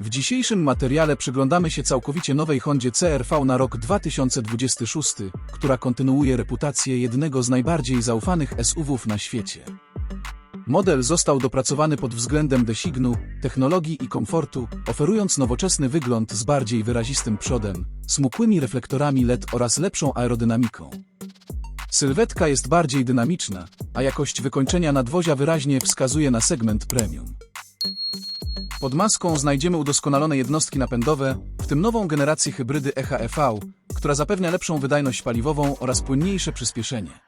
W dzisiejszym materiale przyglądamy się całkowicie nowej Hondzie CRV na rok 2026, która kontynuuje reputację jednego z najbardziej zaufanych SUV-ów na świecie. Model został dopracowany pod względem designu, technologii i komfortu, oferując nowoczesny wygląd z bardziej wyrazistym przodem, smukłymi reflektorami LED oraz lepszą aerodynamiką. Sylwetka jest bardziej dynamiczna, a jakość wykończenia nadwozia wyraźnie wskazuje na segment premium. Pod maską znajdziemy udoskonalone jednostki napędowe, w tym nową generację hybrydy EHEV, która zapewnia lepszą wydajność paliwową oraz płynniejsze przyspieszenie.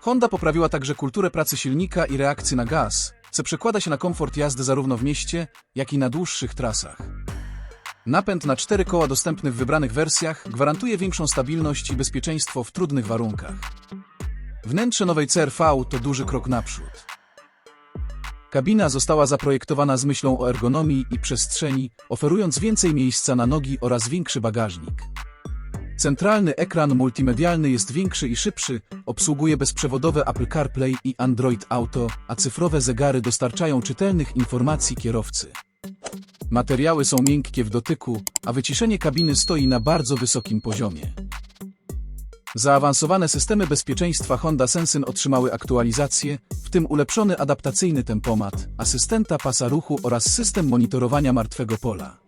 Honda poprawiła także kulturę pracy silnika i reakcji na gaz, co przekłada się na komfort jazdy zarówno w mieście, jak i na dłuższych trasach. Napęd na cztery koła dostępny w wybranych wersjach gwarantuje większą stabilność i bezpieczeństwo w trudnych warunkach. Wnętrze nowej CRV to duży krok naprzód. Kabina została zaprojektowana z myślą o ergonomii i przestrzeni, oferując więcej miejsca na nogi oraz większy bagażnik. Centralny ekran multimedialny jest większy i szybszy, obsługuje bezprzewodowe Apple CarPlay i Android Auto, a cyfrowe zegary dostarczają czytelnych informacji kierowcy. Materiały są miękkie w dotyku, a wyciszenie kabiny stoi na bardzo wysokim poziomie. Zaawansowane systemy bezpieczeństwa Honda Sensyn otrzymały aktualizacje, w tym ulepszony adaptacyjny tempomat, asystenta pasa ruchu oraz system monitorowania martwego pola.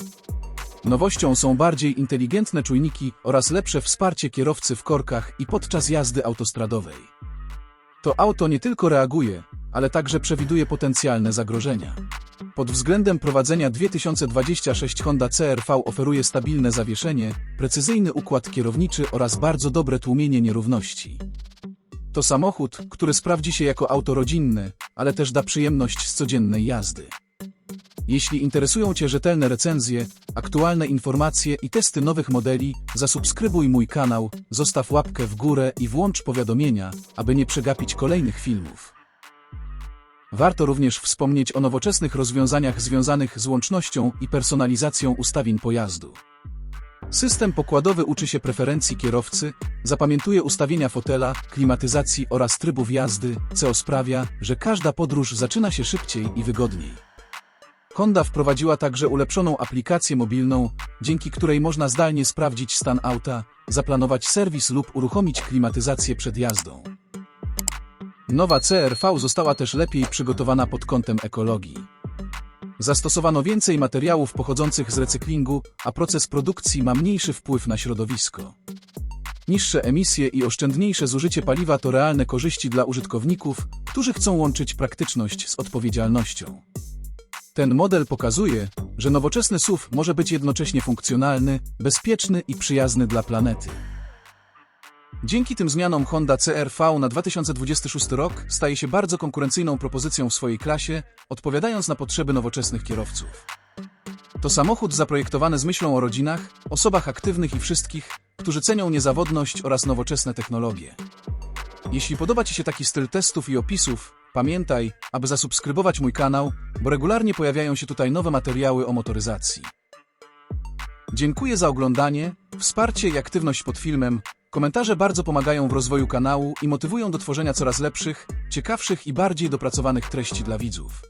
Nowością są bardziej inteligentne czujniki oraz lepsze wsparcie kierowcy w korkach i podczas jazdy autostradowej. To auto nie tylko reaguje, ale także przewiduje potencjalne zagrożenia. Pod względem prowadzenia 2026 Honda CRV oferuje stabilne zawieszenie, precyzyjny układ kierowniczy oraz bardzo dobre tłumienie nierówności. To samochód, który sprawdzi się jako auto rodzinne, ale też da przyjemność z codziennej jazdy. Jeśli interesują Cię rzetelne recenzje, aktualne informacje i testy nowych modeli, zasubskrybuj mój kanał, zostaw łapkę w górę i włącz powiadomienia, aby nie przegapić kolejnych filmów. Warto również wspomnieć o nowoczesnych rozwiązaniach związanych z łącznością i personalizacją ustawień pojazdu. System pokładowy uczy się preferencji kierowcy, zapamiętuje ustawienia fotela, klimatyzacji oraz trybów jazdy, co sprawia, że każda podróż zaczyna się szybciej i wygodniej. Honda wprowadziła także ulepszoną aplikację mobilną, dzięki której można zdalnie sprawdzić stan auta, zaplanować serwis lub uruchomić klimatyzację przed jazdą. Nowa CRV została też lepiej przygotowana pod kątem ekologii. Zastosowano więcej materiałów pochodzących z recyklingu, a proces produkcji ma mniejszy wpływ na środowisko. Niższe emisje i oszczędniejsze zużycie paliwa to realne korzyści dla użytkowników, którzy chcą łączyć praktyczność z odpowiedzialnością. Ten model pokazuje, że nowoczesny SUV może być jednocześnie funkcjonalny, bezpieczny i przyjazny dla planety. Dzięki tym zmianom Honda CR-V na 2026 rok staje się bardzo konkurencyjną propozycją w swojej klasie, odpowiadając na potrzeby nowoczesnych kierowców. To samochód zaprojektowany z myślą o rodzinach, osobach aktywnych i wszystkich, którzy cenią niezawodność oraz nowoczesne technologie. Jeśli podoba Ci się taki styl testów i opisów, pamiętaj, aby zasubskrybować mój kanał, bo regularnie pojawiają się tutaj nowe materiały o motoryzacji. Dziękuję za oglądanie, wsparcie i aktywność pod filmem. Komentarze bardzo pomagają w rozwoju kanału i motywują do tworzenia coraz lepszych, ciekawszych i bardziej dopracowanych treści dla widzów.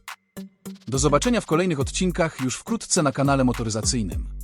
Do zobaczenia w kolejnych odcinkach już wkrótce na kanale motoryzacyjnym.